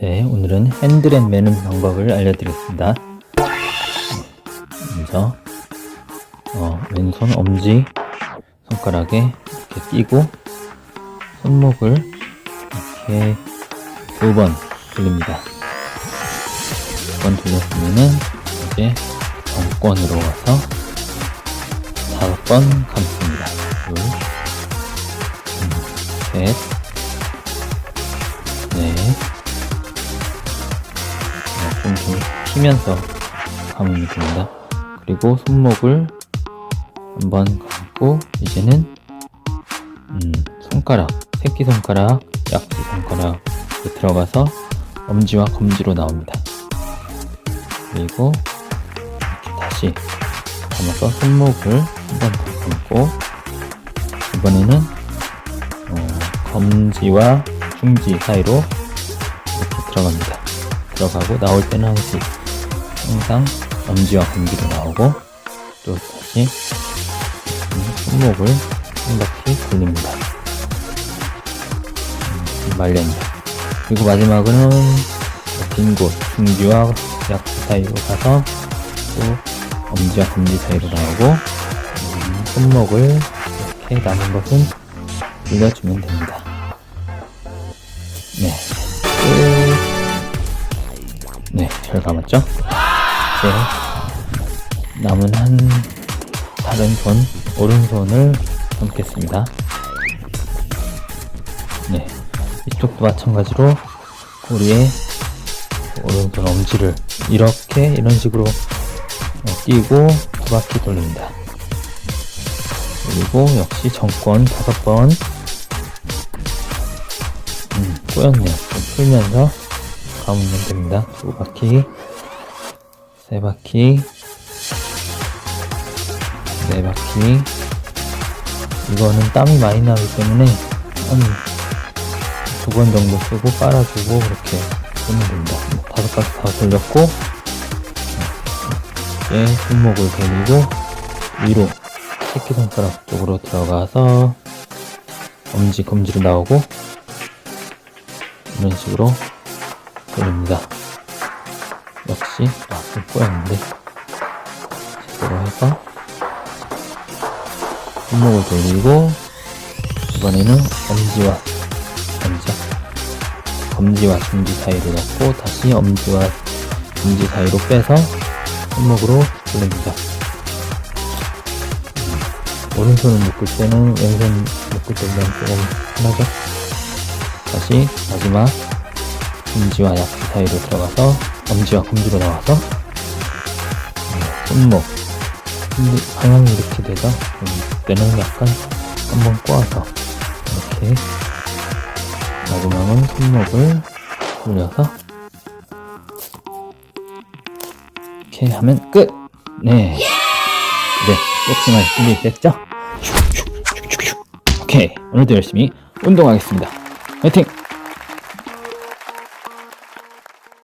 네, 오늘은 핸들앤 매는 방법을 알려드리겠습니다. 먼저 어, 왼손 엄지 손가락에 이렇게 끼고 손목을 이렇게 두 번 돌립니다. 두 번 돌렸으면은 이제 정권으로 와서 다섯 번 감습니다. 둘, 음, 셋, 피면서 감으면 됩니다. 그리고 손목을 한번 감고 이제는 음, 손가락, 새끼 손가락, 약지 손가락에 들어가서 엄지와 검지로 나옵니다. 그리고 이렇게 다시 감아서 손목을 한 번 더 감고 이번에는 어, 검지와 중지 사이로 이렇게 들어갑니다. 들어가고 나올 때는 항상, 항상 엄지와 검지로 나오고 또 다시 음, 손목을 한 바퀴 돌립니다. 음, 말려입니다. 그리고 마지막으로는 빈 곳, 중지와 약지 사이로 가서 또 엄지와 검지 사이로 나오고 음, 손목을 이렇게 남은 것은 돌려주면 됩니다. 네. 끝. 네, 잘 감았죠? 이제 남은 한 다른 손, 오른손을 감겠습니다. 네, 이쪽도 마찬가지로 우리의 오른손 엄지를 이렇게 이런 식으로 어, 끼고 두 바퀴 돌립니다. 그리고 역시 정권 다섯 번 음, 꼬였네요. 좀 풀면서 감으면 됩니다. 두 바퀴, 세 바퀴, 네 바퀴. 이거는 땀이 많이 나기 때문에 한두번 정도 쓰고 빨아주고 그렇게 쓰면 됩니다. 다섯 바퀴 다 돌렸고 이제 손목을 돌리고 위로 새끼손가락 쪽으로 들어가서 엄지 검지로 나오고 이런 식으로 돌립니다. 역시 아좀 꼬였는데 제대로 해서 손목을 돌리고 이번에는 엄지와 엄지 검지와 중지 사이로 넣고 다시 엄지와 중지 사이로 빼서 손목으로 돌립니다. 오른손을 묶을 때는 왼손 묶을 때보다 조금 편하죠? 다시 마지막 검지와 약지 사이로 들어가서 엄지와 검지로 나와서 네, 손목 방향이 이렇게 되죠? 음, 그때는 약간 한번 꼬아서 이렇게 마지막은 손목을 돌려서 이렇게 하면 끝! 네. 네, 복싱할 준비 됐죠? 오케이. 오늘도 열심히 운동하겠습니다. 화이팅!